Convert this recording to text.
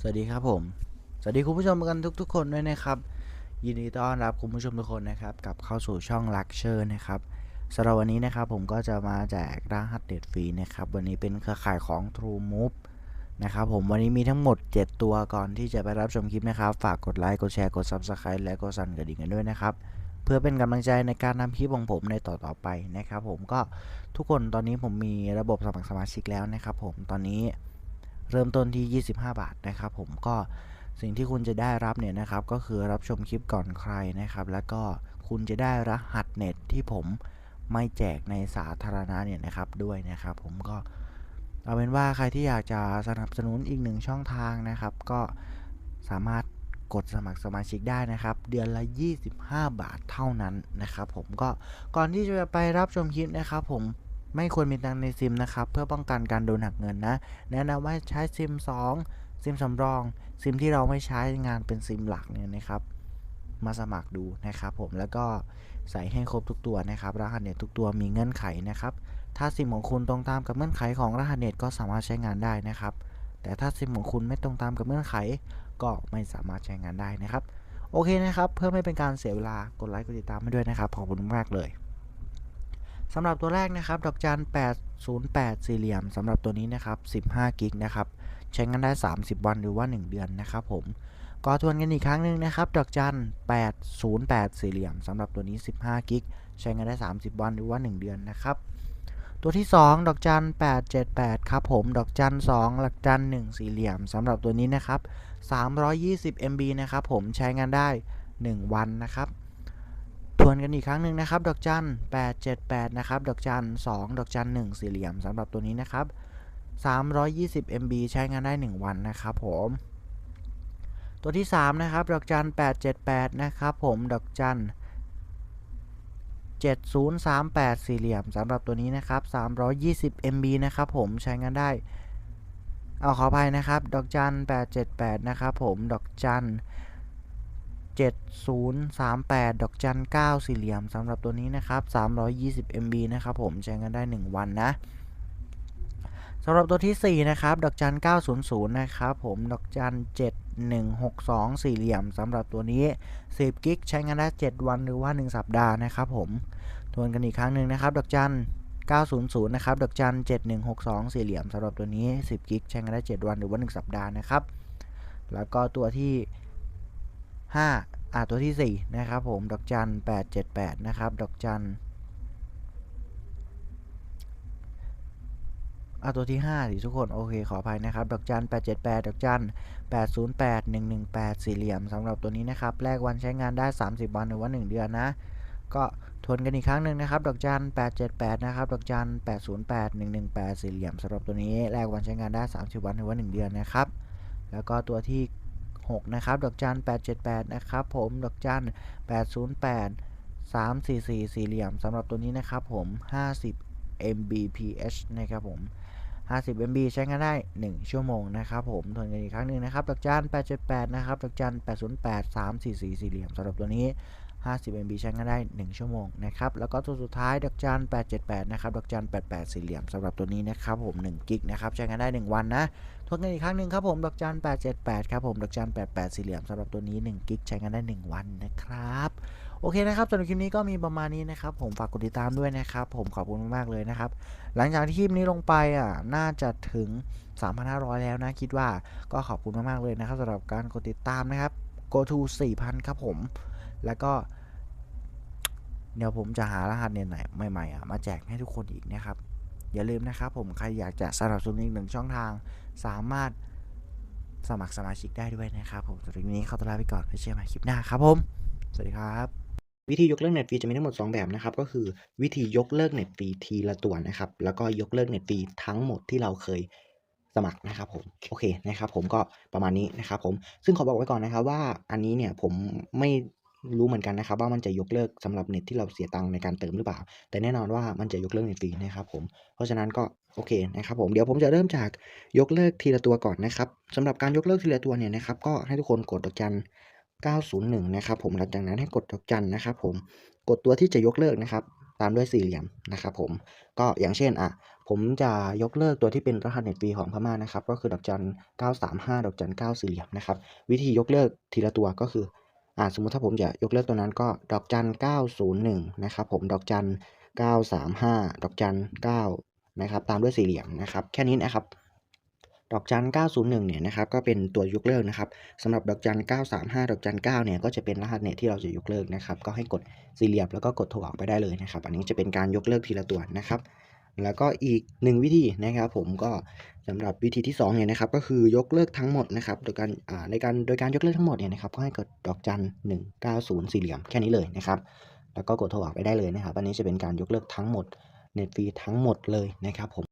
สวัสดีครับผม สวัสดีคุณผู้ชมกันทุก ๆ คนด้วยนะครับ ยินดีต้อนรับคุณผู้ชมทุกคนนะครับกลับเข้าสู่ช่องลักเชอร์นะครับสำหรับวันนี้นะครับผมก็จะมาแจกรหัสเด็ดฟรีนะครับ วันนี้เป็นเครือข่ายของ True Move นะครับผมวันนี้มีทั้งหมด 7 ตัวก่อนที่จะไปรับชมคลิปนะครับ ฝากกดไลค์กดแชร์กด Subscribe และกดสั่นกระดิ่งกันด้วยนะครับเพื่อเป็นกำลังใจในการทำคลิปของผมในต่อๆไปนะครับ ผมก็ทุกคนตอนนี้ผมมีระบบสมัครสมาชิกแล้วนะครับ ผมตอนนี้ เริ่มต้นที่ 25 บาทนะครับ ผมก็สิ่งที่คุณจะได้รับเนี่ยนะครับ ก็คือรับชมคลิปก่อนใครนะครับ แล้วก็คุณจะได้รหัสเน็ตที่ผมไม่แจกในสาธารณะเนี่ยนะครับด้วยนะครับ ผมก็เอาเป็นว่าใครที่อยากจะสนับสนุนอีกหนึ่งช่องทางนะครับ ก็สามารถกดสมัครสมาชิกได้นะครับ เดือนละ 25 บาทเท่านั้นนะครับ ผมก็ก่อนที่จะไปรับชมคลิปนะครับ ผม ไม่ควรมีตังในซิมนะครับ เพื่อป้องกันการโดนหักเงินนะ แนะนำว่าใช้ซิม 2 ซิมสำรอง ซิมที่เราไม่ใช้งานเป็นซิมหลักเนี่ยนะครับ มาสมัครดูนะครับ ผมแล้วก็ใส่ให้ครบทุกตัวนะครับ รหัสเน็ตทุกตัวมีเงื่อนไขนะครับ ถ้าซิมของคุณตรงตามกับเงื่อนไขของรหัสเน็ตก็สามารถใช้งานได้นะครับ แต่ถ้าซิมของคุณไม่ตรงตามกับเงื่อนไข ก็ไม่สามารถใช้งานได้นะครับ โอเคนะครับ เพื่อไม่เป็นการเสียเวลากดไลค์กดติดตามให้ด้วยนะครับขอบคุณมากเลย สำหรับตัวแรกนะครับดอกจัน808 สี่เหลี่ยมสำหรับตัวนี้นะครับ15กิกนะครับใช้งานได้ 30 วันหรือว่า 1 เดือนนะครับผมก็ทวนกันอีกครั้งหนึ่งนะครับดอกจัน808 สี่เหลี่ยมสำหรับตัวนี้ 15กิกใช้งานได้ 30 วันหรือว่า 1 เดือนนะครับตัวที่ 2 ดอกจัน878 ครับผมดอกจัน2หลักจัน1 สี่เหลี่ยมสำหรับตัวนี้นะครับ320 MB นะครับผมใช้งานได้ 1 วันนะครับ ทวนกันอีกครั้งหนึ่งนะครับ ดอกจัน 878 นะครับ ดอกจัน 2 ดอกจัน 1 สี่เหลี่ยมสำหรับตัวนี้นะครับ 320 MB ใช้งานได้ 1 วันนะครับผม ตัวที่ 3 นะครับ ดอกจัน 878 นะครับผม ดอกจัน 7038 สี่เหลี่ยมสำหรับตัวนี้นะครับ 320 MB นะครับผม ใช้งานได้ เอาขออภัยนะครับ ดอกจัน 878 นะครับผม ดอกจัน 7038 ดอกจัน 9 สี่เหลี่ยมสำหรับตัวนี้นะครับ 320 MB นะครับผมใช้งานได้ 1 วันนะสำหรับตัวที่ 4 นะครับ ดอกจัน 900 นะครับผม ดอกจัน 7162 สี่เหลี่ยมสำหรับตัวนี้ 10 กิกใช้งานได้ 7 วันหรือว่า 1 สัปดาห์นะครับผม ทวนกันอีกครั้งหนึ่งนะครับ ดอกจัน 900 นะครับ ดอกจัน 7162 สี่เหลี่ยมสำหรับตัวนี้ 10 กิกใช้งานได้ 7 วันหรือว่า 1 สัปดาห์นะครับ แล้วก็ตัวที่ 5อ่าตัวที่ 4 นะครับผม ดอกจัน 878 นะครับ ดอกจันอ่าตัวที่5สิทุกคน โอเค ขออภัยนะครับ ดอกจัน 878 ดอกจัน 808 118 สี่เหลี่ยมสำหรับตัวนี้นะครับ แลกวันใช้งานได้ 30 วันหรือว่า 1 เดือนนะ ก็ทวนกันอีกครั้งหนึ่งนะครับ ดอกจัน 878 นะครับ ดอกจัน 808 118 สี่เหลี่ยมสำหรับตัวนี้ แลกวันใช้งานได้ 30 วันหรือว่า 1 เดือนนะครับ แล้วก็ตัวที่ 6นะครับ ดอกจัน878 นะครับผม ดอกจัน808 344 สี่เหลี่ยมสำหรับตัวนี้นะครับผม 50 Mbps นะครับผม 50 MB ใช้งานได้ 1 ชั่วโมงนะครับผม ทวนกันอีกครั้งหนึ่งนะครับ ดอกจัน878 นะครับ ดอกจัน808 344 สี่เหลี่ยมสำหรับตัวนี้ 50 MB ใช้งานได้ 1 ชั่วโมงนะครับ แล้วก็ตัวสุดท้ายดอกจัน878 นะครับ ดอกจัน88 สี่เหลี่ยมสำหรับตัวนี้นะครับผม1กิกนะครับ ใช้งานได้ 1 วันนะ ทวนกันอีกครั้งหนึ่งครับผม ดอกจัน878 ครับผม ดอกจัน88 สี่เหลี่ยมสำหรับตัวนี้1กิกใช้งานได้ 1 วันนะครับโอเคนะครับสำหรับคลิปนี้ก็มีประมาณนี้นะครับ ผมฝากกดติดตามด้วยนะครับ ผมขอบคุณมากเลยนะครับ หลังจากที่คลิปนี้ลงไปอะน่าจะถึง 3,500 แล้วนะคิดว่าก็ขอบคุณมากๆเลยนะครับสำหรับการกดติดตามนะครับ go to 4,000 ครับผม แล้วก็ เดี๋ยวผมจะหารหัสเน็ตไหนใหม่ๆอะมาแจกให้ทุกคนอีกนะครับ อย่าลืมนะครับผมใครอยากจะสนับสนุนอีกหนึ่งช่องทาง สามารถสมัครสมาชิกได้ด้วยนะครับผมสำหรับคลิปนี้ขอตัวลาไปก่อนไว้เจอกันใหม่คลิปหน้าครับผม สวัสดีครับวิธียกเลิกเน็ตฟรีจะมีทั้งหมด 2 แบบนะครับ ก็คือวิธียกเลิกเน็ตฟรีทีละตัวนะครับ แล้วก็ยกเลิกเน็ตฟรีทั้งหมดที่เราเคยสมัครนะครับผมโอเคนะครับผมก็ประมาณนี้นะครับผมซึ่งขอบอกไว้ก่อนนะครับว่าอันนี้เนี่ยผมไม่ รู้เหมือนกันนะครับว่ามันจะยกเลิกสำหรับเน็ตที่เราเสียตังค์ในการเติมหรือเปล่า แต่แน่นอนว่ามันจะยกเลิกเน็ตฟรีนะครับผมเพราะฉะนั้นก็โอเคนะครับผมเดี๋ยวผมจะเริ่มจากยกเลิกทีละตัวก่อนนะครับสำหรับการยกเลิกทีละตัวเนี่ยนะครับก็ให้ทุกคนกดดอกจัน901นะครับผมหลังจากนั้นให้กดดอกจันนะครับผมกดตัวที่จะยกเลิกนะครับตามด้วยสี่เหลี่ยมนะครับผมก็อย่างเช่นอะผมจะยกเลิกตัวที่เป็นรหัสเน็ตฟรีของพม่านะครับก็คือดอกจัน935ดอกจัน9สี่เหลี่ยมนะครับวิธียกเลิกทีละตัวก็คือ อ่าสมมติถ้าผมจะยกเลิกตัวนั้นก็ดอกจัน 901 นะครับผมดอกจัน 935 ดอกจัน 9 นะครับ ตามด้วยสี่เหลี่ยมนะครับ แค่นี้นะครับ ดอกจัน 901 เนี่ยนะครับ ก็เป็นตัวยกเลิกนะครับสำหรับดอกจัน 935 ดอกจัน 9 เนี่ย ก็จะเป็นรหัสเน็ตที่เราจะยกเลิกนะครับ ก็ให้กดสี่เหลี่ยมแล้วก็กดโทรออกไปได้เลยนะครับ อันนี้จะเป็นการยกเลิกทีละตัวนะครับ แล้วก็อีกหนึ่งวิธีนะครับผมก็สำหรับวิธีที่2เนี่ยนะครับก็คือยกเลิกทั้งหมดนะครับโดยการอ่าในการโดยการยกเลิกทั้งหมดเนี่ยนะครับก็ให้กดดอกจัน190สี่เหลี่ยมแค่นี้เลยนะครับแล้วก็กดโทรออกไปได้เลยนะครับอันนี้จะเป็นการยกเลิกทั้งหมดเน็ตฟรีทั้งหมดเลยนะครับผม